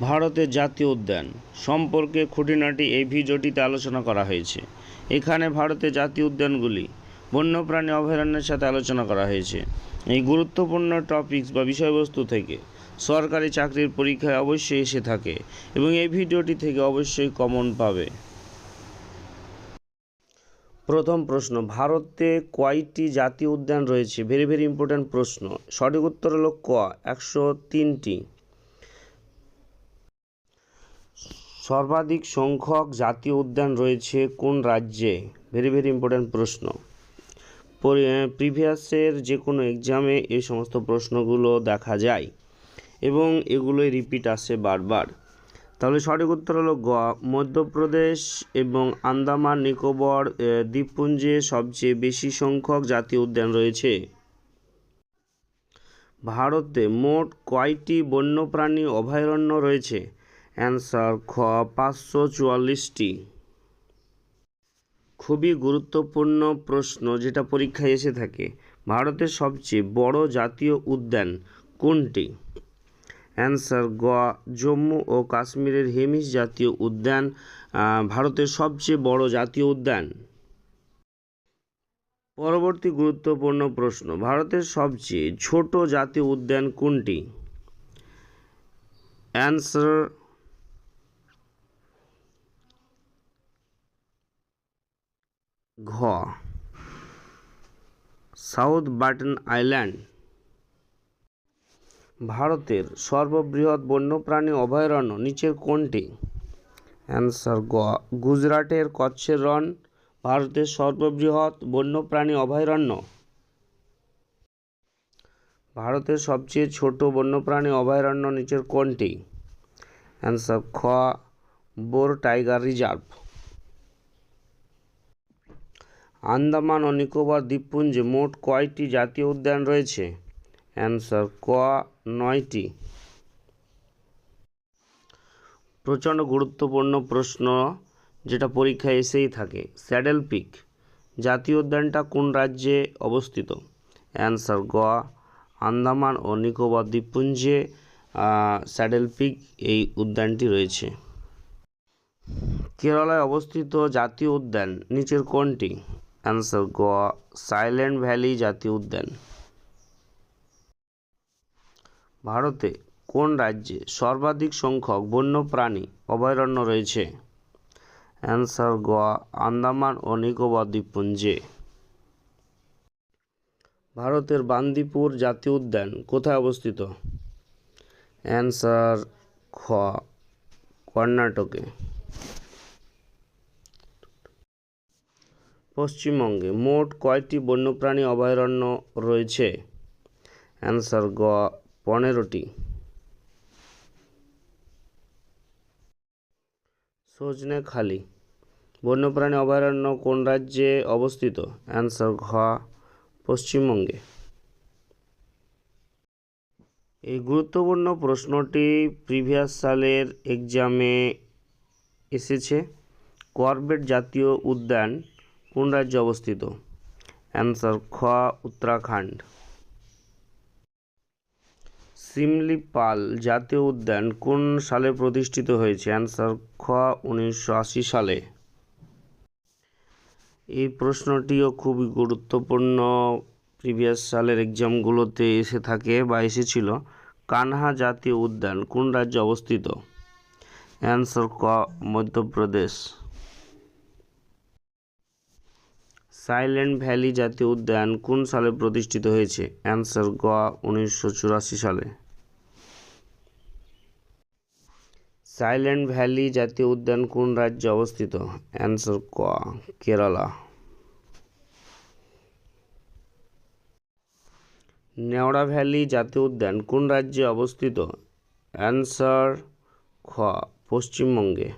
ভারতের জাতীয় উদ্যান। সম্পর্কে খুঁটিনাটি এই ভিডিওটিতে আলোচনা করা হয়েছে। এখানে ভারতের জাতীয় উদ্যানগুলি বন্যপ্রাণী অভয়ারণ্যের সাথে আলোচনা করা হয়েছে। এই গুরুত্বপূর্ণ টপিকস বা বিষয়বস্তু থেকে সরকারি চাকরির পরীক্ষায় অবশ্যই এসে থাকে এবং এই ভিডিওটি থেকে অবশ্যই কমন পাবে। প্রথম প্রশ্ন, ভারতে কয়টি জাতীয় উদ্যান রয়েছে? ভেরি ভেরি ইম্পর্ট্যান্ট প্রশ্ন। সঠিক উত্তর হলো ক, একশো তিনটি। সর্বাধিক সংখ্যক জাতীয় উদ্যান রয়েছে কোন রাজ্যে? ভেরি ভেরি ইম্পর্ট্যান্ট প্রশ্ন। প্রিভিয়াসের যে কোনো এক্সামে এই সমস্ত প্রশ্নগুলো দেখা যায় এবং এগুলোই রিপিট আসে বারবার। তাহলে সঠিক উত্তর হলো গ। মধ্যপ্রদেশ এবং আন্দামান, নিকোবর দ্বীপপুঞ্জে সবচেয়ে বেশি সংখ্যক জাতীয় উদ্যান রয়েছে? ভারতে মোট কয়টি বন্যপ্রাণী অভয়ারণ্য রয়েছে? অ্যান্সার খ, পাঁচশো চুয়াল্লিশটি। খুবই গুরুত্বপূর্ণ প্রশ্ন যেটা পরীক্ষায় এসে থাকে। ভারতের সবচেয়ে বড় জাতীয় উদ্যান কোনটি? অ্যান্সার গ, জম্মু ও কাশ্মীরের হেমিস জাতীয় উদ্যান ভারতের সবচেয়ে বড় জাতীয় উদ্যান। পরবর্তী গুরুত্বপূর্ণ প্রশ্ন, ভারতের সবচেয়ে ছোট জাতীয় উদ্যান কোনটি? অ্যান্সার ঘ। South Button Island. ভারতের সর্ববৃহৎ বন্যপ্রাণী অভয়ারণ্য নিচের কোনটি? অ্যান্সার গ। গুজরাটের কচ্ছের রন ভারতের সর্ববৃহৎ বন্যপ্রাণী অভয়ারণ্য। ভারতের সবচেয়ে ছোট বন্যপ্রাণী অভয়ারণ্য নিচের কোনটি? অ্যান্সার খ। Bor tiger reserve. আন্দামান ও নিকোবর দ্বীপপুঞ্জে মোট কয়টি জাতীয় উদ্যান রয়েছে? অ্যান্সার, ক, নয়টি। প্রচণ্ড গুরুত্বপূর্ণ প্রশ্ন যেটা পরীক্ষায় এসেই থাকে, স্যাডেল পিক। জাতীয় উদ্যানটা কোন রাজ্যে অবস্থিত? অ্যান্সার, গ, আন্দামান ও নিকোবর দ্বীপপুঞ্জে স্যাডেল পিক এই উদ্যানটি রয়েছে। কেরালায় অবস্থিত জাতীয় উদ্যান নিচের কোনটি? অ্যান্সার, গ সাইলেন্ট ভ্যালি জাতীয় উদ্যান। ভারতে কোন রাজ্যে সর্বাধিক সংখ্যক বন্যপ্রাণী অভয়ারণ্য রয়েছে? অ্যান্সার, গ আন্দামান ও নিকোবর দ্বীপপুঞ্জে। ভারতের বান্দিপুর জাতীয় উদ্যান কোথায় অবস্থিত? অ্যান্সার, খ, কর্ণাটকে। পশ্চিমবঙ্গে মোট কয়টি বন্যপ্রাণী অভয়ারণ্য রয়েছে। অ্যান্সার গ, পনেরোটি। সজনেখালি বন্যপ্রাণী অভয়ারণ্য কোন রাজ্যে অবস্থিত? অ্যান্সার ঘ, পশ্চিমবঙ্গে। এই গুরুত্বপূর্ণ প্রশ্নটি প্রিভিয়াস সালের এক্সামে এসেছে। করবেট জাতীয় উদ্যান কোন রাজ্যে অবস্থিত? অ্যান্সার খ, উত্তরাখণ্ড। সিমলিপাল জাতীয় উদ্যান কোন সালে প্রতিষ্ঠিত হয়েছে? অ্যান্সার খ, উনিশশো আশি সালে। এই প্রশ্নটিও খুবই গুরুত্বপূর্ণ। প্রিভিয়াস সালের এক্সামগুলোতে এসে থাকে বা এসেছিল। কানহা জাতীয় উদ্যান কোন রাজ্যে অবস্থিত? অ্যান্সার ক, মধ্যপ্রদেশ। সাইলেন্ট ভ্যালি জাতীয় উদ্যান কোন সালে প্রতিষ্ঠিত হয়েছে? অ্যান্সার গ, উনিশশো সালে। সাইলেন্ট ভ্যালি জাতীয় উদ্যান কোন রাজ্যে অবস্থিত? অ্যান্সার ক, কেরালা। নেওড়া ভ্যালি জাতীয় উদ্যান কোন রাজ্যে অবস্থিত? অ্যান্সার খ, পশ্চিমবঙ্গে।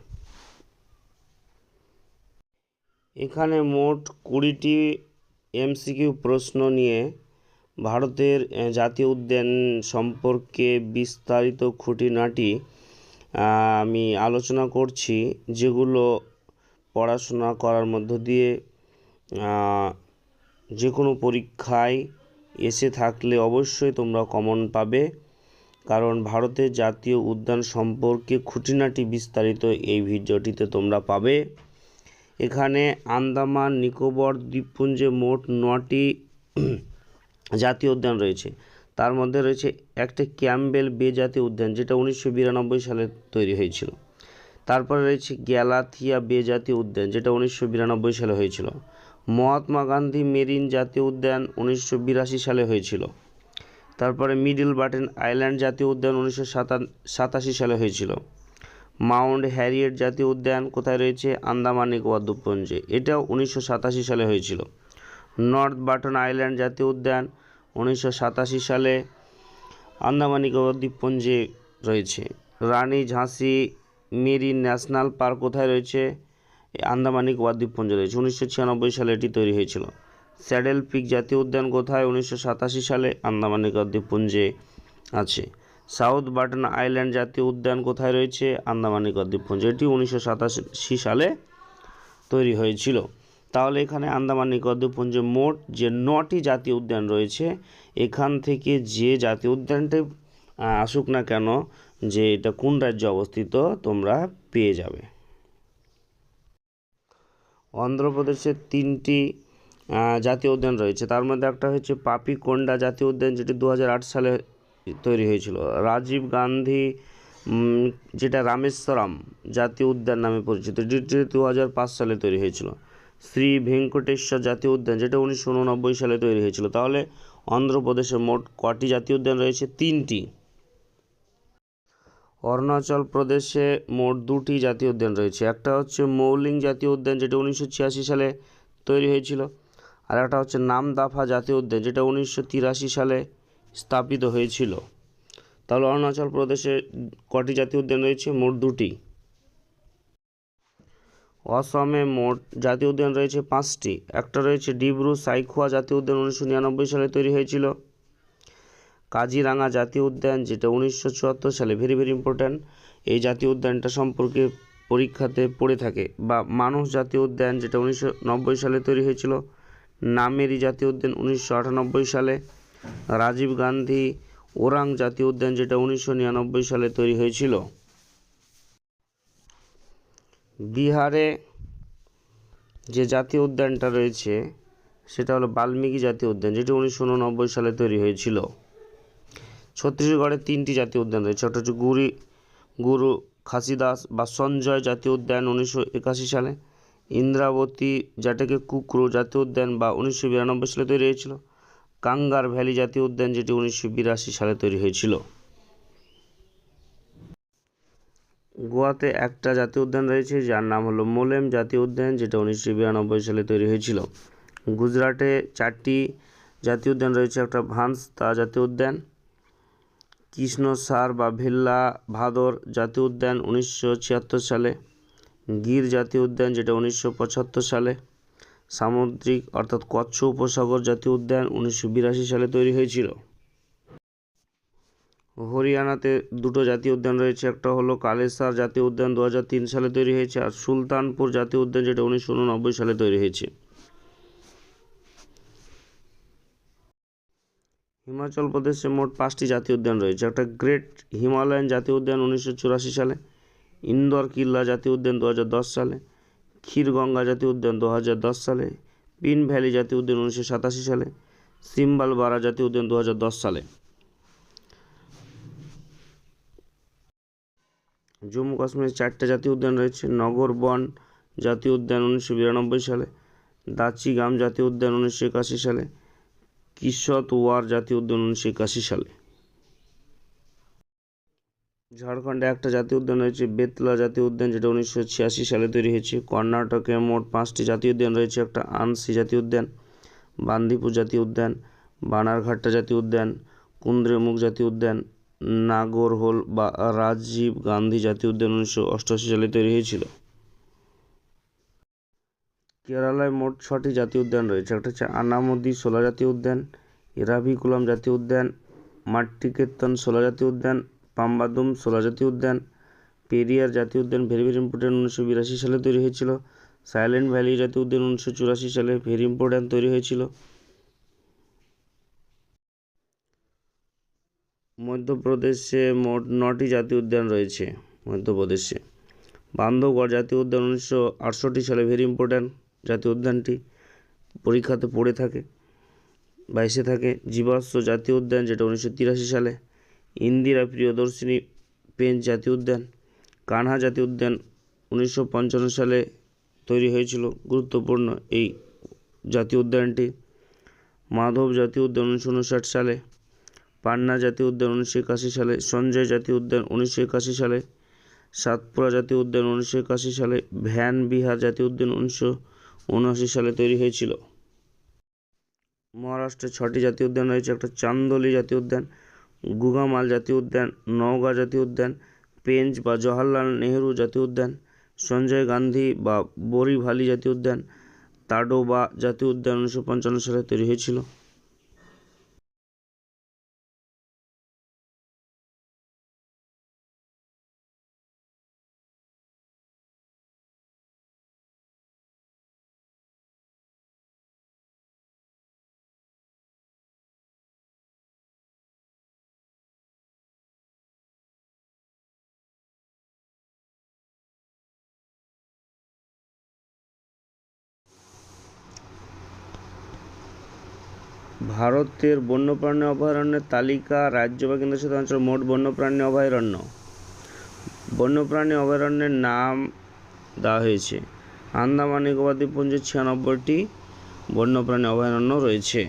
এখানে মোট কুড়িটি এমসিকিউ প্রশ্ন নিয়ে ভারতের জাতীয় উদ্যান সম্পর্কে বিস্তারিত খুঁটিনাটি আমি আলোচনা করছি, যেগুলো পড়াশোনা করার মধ্য দিয়ে যে কোনো পরীক্ষায় এসে থাকলে অবশ্যই তোমরা কমন পাবে, কারণ ভারতের জাতীয় উদ্যান সম্পর্কে খুঁটিনাটি বিস্তারিত এই ভিডিওটিতে তোমরা পাবে। এখানে আন্দামান, নিকোবর, দ্বীপপুঞ্জে মোট নটি জাতীয় উদ্যান রয়েছে। তার মধ্যে রয়েছে একটা ক্যাম্বেল বে জাতীয় উদ্যান, যেটা উনিশশো বিরানব্বই সালে তৈরি হয়েছিল। তারপরে রয়েছে গ্যালাথিয়া বে জাতীয় উদ্যান, যেটা উনিশশো বিরানব্বই সালে হয়েছিল। মহাত্মা গান্ধী মেরিন জাতীয় উদ্যান উনিশশো বিরাশি সালে হয়েছিল। তারপরে মিডল বাটেন আইল্যান্ড জাতীয় উদ্যান উনিশশো সাতাশি সালে হয়েছিল। মাউন্ট হ্যারিয়েট জাতীয় উদ্যান কোথায় রয়েছে? আন্দামান, নিকোবর, দ্বীপপুঞ্জে। এটাও উনিশশো সাতাশি সালে হয়েছিল। নর্থ বাটন আইল্যান্ড জাতীয় উদ্যান উনিশশো সাতাশি সালে আন্দামান, নিকোবর, দ্বীপপুঞ্জে রয়েছে। রানী ঝাঁসি মেরিন ন্যাশনাল পার্ক কোথায় রয়েছে? আন্দামান, নিকোবর, দ্বীপপুঞ্জে রয়েছে। উনিশশো ছিয়ানব্বই সালে এটি তৈরি হয়েছিল। স্যাডেল পিক জাতীয় উদ্যান কোথায়? উনিশশো সাতাশি সালে আন্দামান, নিকোবর, দ্বীপপুঞ্জে আছে। সাউথ বাটন আইল্যান্ড জাতীয় উদ্যান কোথায় রয়েছে? আন্দামান নিকোবর। দ্বীপপুঞ্জে এটি উনিশশো সাতাশি সালে তৈরি হয়েছিল। তাহলে এখানে আন্দামান নিকোবর দ্বীপপুঞ্জে মোট যে নটি জাতীয় উদ্যান রয়েছে, এখান থেকে যে জাতীয় উদ্যানটি আসুক না কেন, যে এটা কোন রাজ্যে অবস্থিত, তোমরা পেয়ে যাবে। অন্ধ্রপ্রদেশের তিনটি জাতীয় উদ্যান রয়েছে। তার মধ্যে একটা হচ্ছে পাপিকোন্ডা জাতীয় উদ্যান, যেটি দু হাজার আট সালে তৈরি হয়েছিল। রাজীব গান্ধী যেটা রামেশ্বরম জাতীয় উদ্যান নামে পরিচিত, যেটি দু হাজার পাঁচ সালে তৈরি হয়েছিল। শ্রী ভেঙ্কটেশ্বর জাতীয় উদ্যান, যেটা উনিশশো উননব্বই সালে তৈরি হয়েছিল। তাহলে অন্ধ্রপ্রদেশে মোট কটি জাতীয় উদ্যান রয়েছে? তিনটি। অরুণাচল প্রদেশে মোট দুটি জাতীয় উদ্যান রয়েছে। একটা হচ্ছে মৌলিং জাতীয় উদ্যান, যেটা উনিশশো ছিয়াশি সালে তৈরি হয়েছিল। আর একটা হচ্ছে নামদাফা জাতীয় উদ্যান, যেটা উনিশশো তিরাশি সালে স্থাপিত হয়েছিল। তাহলে অরুণাচল প্রদেশে কটি জাতীয় উদ্যান রয়েছে? মোট দুটি। অসমে মোট জাতীয় উদ্যান রয়েছে পাঁচটি। একটা রয়েছে ডিব্রু সাইখোয়া জাতীয় উদ্যান উনিশশো নিরানব্বই সালে তৈরি হয়েছিল। কাজিরাঙা জাতীয় উদ্যান, যেটা উনিশশো চুয়াত্তর সালে ভেরি ভেরি ইম্পর্ট্যান্ট এই জাতীয় উদ্যানটা সম্পর্কে পরীক্ষাতে পড়ে থাকে। বা মানুষ জাতীয় উদ্যান, যেটা উনিশশো নব্বই সালে তৈরি হয়েছিল। নামেরি জাতীয় উদ্যান, উনিশশো আটানব্বই সালে। রাজীব গান্ধী ওরাং জাতীয় উদ্যান, যেটা উনিশশো নিরানব্বই সালে তৈরি হয়েছিল। বিহারে যে জাতীয় উদ্যানটা রয়েছে, সেটা হলো বাল্মীকি জাতীয় উদ্যান, যেটি উনিশশো উননব্বই সালে তৈরি হয়েছিল। ছত্তিশগড়ে তিনটি জাতীয় উদ্যান রয়েছে, একটা হচ্ছে গুরি, গুরু খাসিদাস বা সঞ্জয় জাতীয় উদ্যান উনিশশো একাশি সালে, ইন্দ্রাবতী যেটাকে কুকরু জাতীয় উদ্যান বা উনিশশো বিরানব্বই সালে তৈরি হয়েছিল। কাঙ্গার ভ্যালি জাতীয় উদ্যান, যেটি উনিশশো বিরাশি সালে তৈরি হয়েছিল। গোয়াতে একটা জাতীয় উদ্যান রয়েছে, যার নাম হলো মোলেম জাতীয় উদ্যান, যেটা উনিশশো বিরানব্বই সালে তৈরি হয়েছিল। গুজরাটে চারটি জাতীয় উদ্যান রয়েছে, একটা ভান্স তা জাতীয় উদ্যান, কৃষ্ণসার বা ভেল্লা ভাদর জাতীয় উদ্যান উনিশশো ছিয়াত্তর সালে, গির জাতীয় উদ্যান, যেটা উনিশশো পঁচাত্তর সালে সামুদ্রিক, অর্থাৎ কচ্ছ উপসাগর জাতীয় উদ্যান উনিশশো বিরাশি সালে তৈরি হয়েছিল। হরিয়ানাতে দুটো জাতীয় উদ্যান রয়েছে, একটা হলো কালেসার জাতীয় উদ্যান দু সালে তৈরি হয়েছে আর সুলতানপুর জাতীয় উদ্যান যেটা উনিশশো উননব্বই সালে তৈরি হয়েছে। হিমাচল প্রদেশে মোট পাঁচটি জাতীয় উদ্যান রয়েছে, একটা গ্রেট হিমালয়ান জাতীয় উদ্যান উনিশশো চুরাশি সালে, ইন্দোর কিল্লা জাতীয় উদ্যান দু হাজার দশ সালে ক্ষীরগঙ্গা জাতীয় উদ্যান দু হাজার দশ সালে, পিন ভ্যালি জাতীয় উদ্যান উনিশশো সাতাশি সালে, সিম্বালবারা জাতীয় উদ্যান দু হাজার দশ সালে। জম্মু কাশ্মীরে চারটে জাতীয় উদ্যান রয়েছে, নগর বন জাতীয় উদ্যান উনিশশো বিরানব্বই সালে, দাচিগাম জাতীয় উদ্যান উনিশশো একাশি সালে, কিশতওয়ার জাতীয় উদ্যান উনিশশো একাশি সালে। ঝাড়খণ্ডে একটা জাতীয় উদ্যান রয়েছে, বেতলা জাতীয় উদ্যান, যেটা উনিশশো ছিয়াশি সালে তৈরি হয়েছে। কর্ণাটকে মোট পাঁচটি জাতীয় উদ্যান রয়েছে, একটা আনসি জাতীয় উদ্যান, বান্দিপুর জাতীয় উদ্যান, বানারঘাট্টা জাতীয় উদ্যান, কুন্দ্রেমুখ জাতীয় উদ্যান, নাগরহোল বা রাজীব গান্ধী জাতীয় উদ্যান উনিশশো অষ্টআশি সালে তৈরি হয়েছিল। কেরালায় মোট ছটি জাতীয় উদ্যান রয়েছে, একটা হচ্ছে আনামদি শোলা জাতীয় উদ্যান এরাভিকুলাম জাতীয় উদ্যান মাট্টিকেতন সোলা জাতীয় উদ্যান পাম্বাদুম সোলা জাতীয় উদ্যান, পেরিয়ার জাতীয় উদ্যান ভেরি ভেরি ইম্পর্ট্যান্ট উনিশশো বিরাশি সালে তৈরি হয়েছিল। সাইলেন্ট ভ্যালি জাতীয় উদ্যান উনিশশো চুরাশি সালে ভেরি ইম্পর্ট্যান্ট তৈরি হয়েছিল। মধ্যপ্রদেশে মোট নটি জাতীয় উদ্যান রয়েছে। মধ্যপ্রদেশে বান্ধবগড় জাতীয় উদ্যান উনিশশো আটষট্টি সালে ভেরি ইম্পর্ট্যান্ট জাতীয় উদ্যানটি পরীক্ষাতে পড়ে থাকে, বাইশে থাকে। জীবাশ্ম জাতীয় উদ্যান যেটা উনিশশো তিরাশি সালে ইন্দিরা প্রিয়দর্শিনী পেঞ্চ জাতীয় উদ্যান। কানহা জাতীয় উদ্যান উনিশশো পঞ্চান্ন সালে তৈরি হয়েছিল। গুরুত্বপূর্ণ এই জাতীয় উদ্যানটি। মাধব জাতীয় উদ্যান উনিশশো উনষাট সালে। পান্না জাতীয় উদ্যান উনিশশো একাশি সালে। সঞ্জয় জাতীয় উদ্যান উনিশশো একাশি সালে। সাতপুরা জাতীয় উদ্যান উনিশশো একাশি সালে। ভ্যান বিহার জাতীয় উদ্যান উনিশশো উনআশি সালে তৈরি হয়েছিল। মহারাষ্ট্রে ছটি জাতীয় উদ্যান রয়েছে। একটা চান্দোলি জাতীয় উদ্যান গুগামাল জাতীয় উদ্যান, নওগাঁ জাতীয় উদ্যান, পেঞ্চ বা জওহরলাল নেহেরু জাতীয় উদ্যান, সঞ্জয় গান্ধী বা বরিভালি জাতীয় উদ্যান, তাডোবা জাতীয় উদ্যান উনিশশো পঞ্চান্ন সালে তৈরি হয়েছিল। ভারতের বন্যপ্রাণী অভয়ারণ্যের তালিকা রাজ্য বা কেন্দ্রশাসিত অঞ্চল মোট বন্যপ্রাণী অভয়ারণ্য। বন্যপ্রাণী অভয়ারণ্যের নাম দেওয়া হয়েছে। আন্দামান নিকোবর দ্বীপপুঞ্জের ছিয়ানব্বইটি বন্যপ্রাণী অভয়ারণ্য রয়েছে।